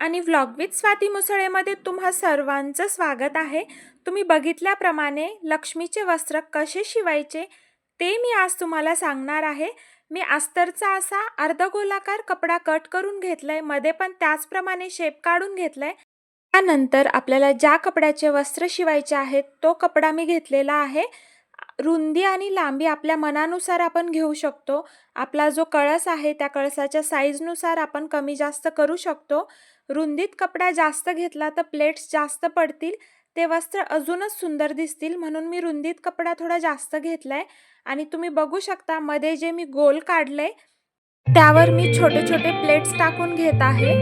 आणि vlog with Swati मुसळेमध्ये तुम्हा सर्वांचं स्वागत आहे. तुम्ही बघितल्याप्रमाणे लक्ष्मीचे वस्त्र कसे शिवायचे ते मी आज तुम्हाला सांगणार आहे. मी अस्तरचा असा अर्धगोलाकार कपडा कट करून घेतलाय. मध्ये पण त्याचप्रमाणे शेप काढून घेतलाय. त्यानंतर आपल्याला ज्या कपड्याचे वस्त्र शिवायचे आहेत तो कपडा मी घेतलेला आहे. रुंदी आणि लांबी आपल्या मनानुसार आपण घेऊ शकतो. आपला जो कळस आहे त्या कळसाच्या साईजनुसार आपण कमी जास्त करू शकतो. रुंदीत कपडा जास्त घेतला तर प्लेट्स जास्त पडतील. ते वस्त्र अजूनच सुंदर दिसतील म्हणून मी रुंदीत कपडा थोडा जास्त घेतला आहे आणि तुम्ही बघू शकता मध्ये जे मी गोल काढले त्यावर मी छोटे छोटे प्लेट्स टाकून घेत आहे.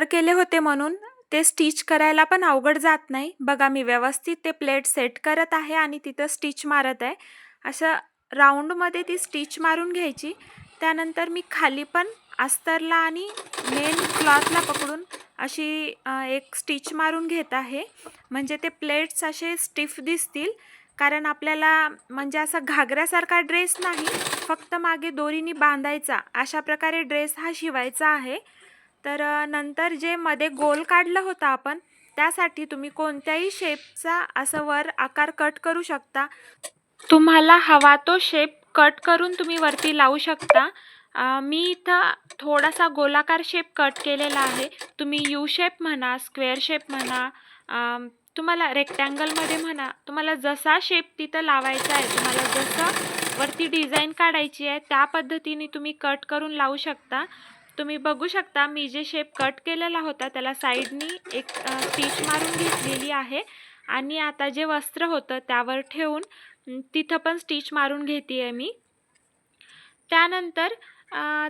प्लेट केले होते म्हणून ते स्टिच करायला पण अवघड जात नाही. बघा मी व्यवस्थित ते प्लेट सेट करत आहे आणि तिथं स्टिच मारत आहे. असं राऊंडमध्ये ती स्टिच मारून घ्यायची. त्यानंतर मी खाली पण अस्तरला आणि मेन क्लॉथला पकडून अशी एक स्टिच मारून घेत आहे. म्हणजे ते प्लेट्स असे स्टिफ दिसतील. कारण आपल्याला म्हणजे असा घागऱ्यासारखा ड्रेस नाही. फक्त मागे दोरीने बांधायचा. अशा प्रकारे ड्रेस हा शिवायचा आहे. तर नंतर जे मध्ये गोल काढलं होतं आपण त्यासाठी तुम्ही कोणत्याही शेपचा असं वर आकार कट करू शकता. तुम्हाला हवा तो शेप कट करून तुम्ही वरती लावू शकता. आ, मी इथं थोडासा गोलाकार शेप कट केलेला आहे. तुम्ही यू शेप म्हणा स्क्वेअर शेप म्हणा तुम्हाला रेक्टँगलमध्ये म्हणा तुम्हाला जसा शेप तिथं लावायचा आहे तुम्हाला जसं वरती डिझाईन काढायची आहे त्या पद्धतीने तुम्ही कट करून लावू शकता. तुम्ही बघू शकता मी जे शेप कट केलेला होता त्याला साईडनी एक स्टिच मारून घेतलेली आहे. आणि आता जे वस्त्र होतं त्यावर ठेवून तिथं पण स्टिच मारून घेते आहे मी. त्यानंतर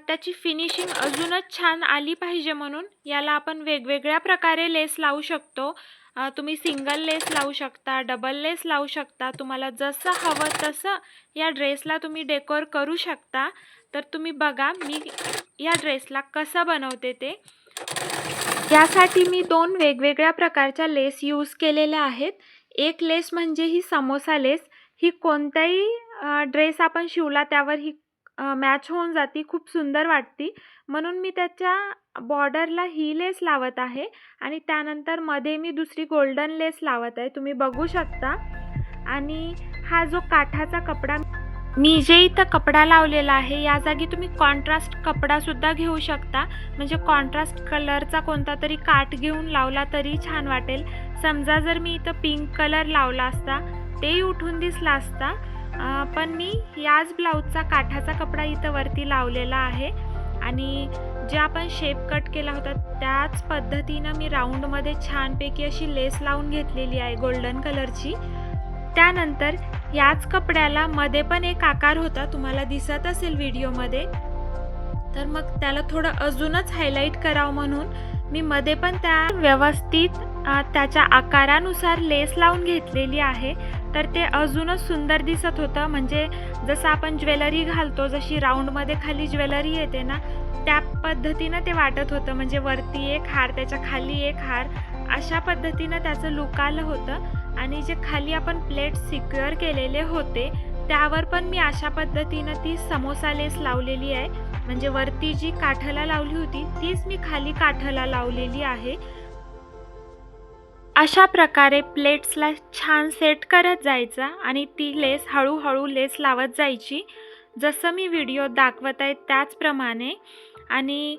त्याची फिनिशिंग अजूनच छान आली पाहिजे म्हणून याला आपण वेगवेगळ्या प्रकारे लेस लावू शकतो. तुम्ही सिंगल लेस लावू शकता डबल लेस लावू शकता तुम्हाला जसं हवं तसं या ड्रेसला तुम्ही डेकोर करू शकता. तर तुम्ही बघा मी या ड्रेसला कसं बनवते ते? यासाठी मी दोन वेगवेगळ्या प्रकारच्या लेस यूज केलेल्या आहेत. एक लेस म्हणजे ही समोसा लेस. ही कोणताही ड्रेस आपण शिवला त्यावर ही मॅच होऊन जाती खूप सुंदर वाटती. म्हणून मी त्याच्या बॉर्डरला ही लेस लावत आहे आणि त्यानंतरमध्ये मी दुसरी गोल्डन लेस लावत आहे. तुम्ही बघू शकता. आणि हा जो काठाचा कपडा मी जे इथं कपडा लावलेला आहे या जागी तुम्ही कॉन्ट्रास्ट कपडासुद्धा घेऊ शकता. म्हणजे कॉन्ट्रास्ट कलरचा कोणता तरी काठ घेऊन लावला तरी छान वाटेल. समजा जर मी इथं पिंक कलर लावला असता तेही उठून दिसला असता पण मी याच ब्लाऊजचा काठाचा कपडा इथं वरती लावलेला आहे. आणि जे आपण शेप कट केला होता त्याच पद्धतीनं मी राऊंडमध्ये छानपैकी अशी लेस लावून घेतलेली आहे गोल्डन कलरची त्यानंतर याच कपड्याला मध्ये पण एक आकार होता तुम्हाला दिसत असेल व्हिडिओमध्ये. तर मग त्याला थोडं अजूनच हायलाईट करावं म्हणून मी मध्ये पण त्या व्यवस्थित त्याच्या आकारानुसार लेस लावून घेतलेली आहे. तर ते अजूनच सुंदर दिसत होतं. म्हणजे जसं आपण ज्वेलरी घालतो जशी राऊंडमध्ये खाली ज्वेलरी येते ना त्या पद्धतीनं ते वाटत होतं. म्हणजे वरती एक हार त्याच्याखाली एक हार अशा पद्धतीनं त्याचं लुक आलं होतं. आणि जे खाली आपण प्लेट सिक्युअर केलेले होते त्यावर पण मी अशा पद्धतीनं ती समोसा लेस लावलेली आहे. म्हणजे वरती जी काठाला लावली होती तीच मी खाली काठाला लावलेली आहे. अशा प्रकारे प्लेट्सला छान सेट करत जायचा आणि ती लेस हळूहळू लेस लावत जायची. जसं मी व्हिडिओ दाखवत आहे त्याचप्रमाणे. आणि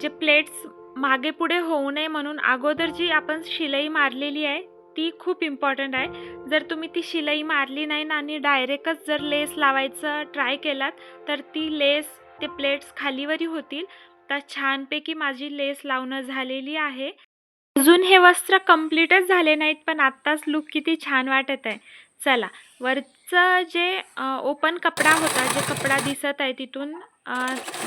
जे प्लेट्स मागे पुढे होऊ नये म्हणून अगोदर जी आपण शिलाई मारलेली आहे ती खूप इम्पॉर्टंट आहे. जर तुम्ही ती शिलाई मारली नाही ना आणि डायरेक्टच जर लेस लावायचं ट्राय केलात तर ती लेस ते प्लेट्स खालीवरी होतील. तर छानपैकी माझी लेस लावणं झालेली आहे. अजून हे वस्त्र कम्प्लीटच झाले नाहीत पण आत्ताच लुक किती छान वाटत आहे. चला वरचं जे ओपन कपडा होता जे कपडा दिसत आहे तिथून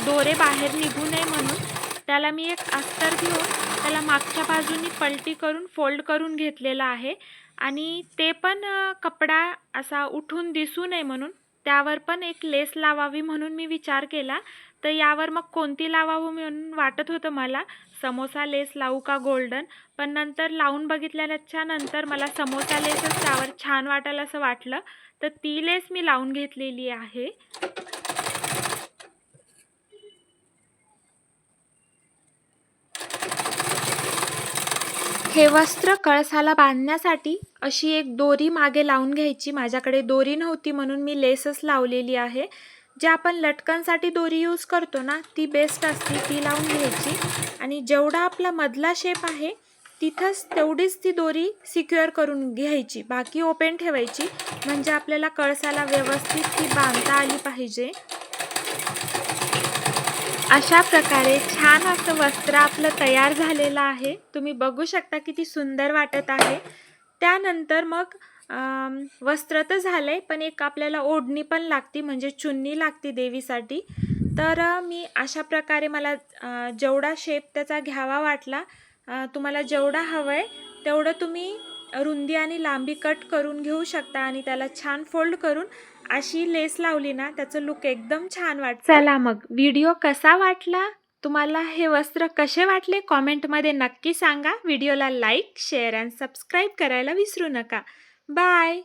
दोरे बाहेर निघू नये म्हणून. त्याला मी एक अस्तर घेऊन त्याला मागच्या बाजूनी पलटी करून फोल्ड करून घेतलेला आहे. आणि ते पण कपडा असा उठून दिसू नये म्हणून त्यावर पण एक लेस लावावी म्हणून मी विचार केला. तर यावर मग कोणती लावावं म्हणून वाटत होतं मला समोसा लेस लावू का गोल्डन? पण नंतर लावून बघितल्याच्या नंतर मला समोसा लेसच त्यावर छान वाटेल असं वाटलं. तर ती लेस मी लावून घेतलेली आहे. हे वस्त्र कळसाला बांधण्यासाठी अशी एक दोरी मागे लावून घ्यायची. माझ्याकडे दोरी नव्हती म्हणून मी लेसच लावलेली आहे. जे आपण लटकनसाठी दोरी यूज करतो ना ती बेस्ट असते ती लावून घ्यायची. आणि जेवढा आपला मधला शेप आहे तिथंच तेवढीच ती दोरी सिक्युअर करून घ्यायची. बाकी ओपन ठेवायची. म्हणजे आपल्याला कळसाला व्यवस्थित ती बांधता आली पाहिजे. अशा प्रकारे छान असं वस्त्र आपलं तयार झालेलं आहे. तुम्ही बघू शकता किती सुंदर वाटत आहे. त्यानंतर मग वस्त्र तर झालं आहे पण एक आपल्याला ओढणी पण लागती म्हणजे चुन्नी लागती देवीसाठी. तर मी अशा प्रकारे मला जेवढा शेप त्याचा घ्यावा वाटला तुम्हाला जेवढा हवं आहे तेवढं तुम्ही रुंदी आणि लांबी कट करून घेऊ शकता आणि त्याला छान फोल्ड करून अशी लेस लावली ना त्याचं लुक एकदम छान वाट चला मग व्हिडिओ कसा वाटला? तुम्हाला हे वस्त्र कसे वाटले? कॉमेंटमध्ये नक्की सांगा. व्हिडिओला लाईक शेअर अँड सबस्क्राईब करायला विसरू नका. बाय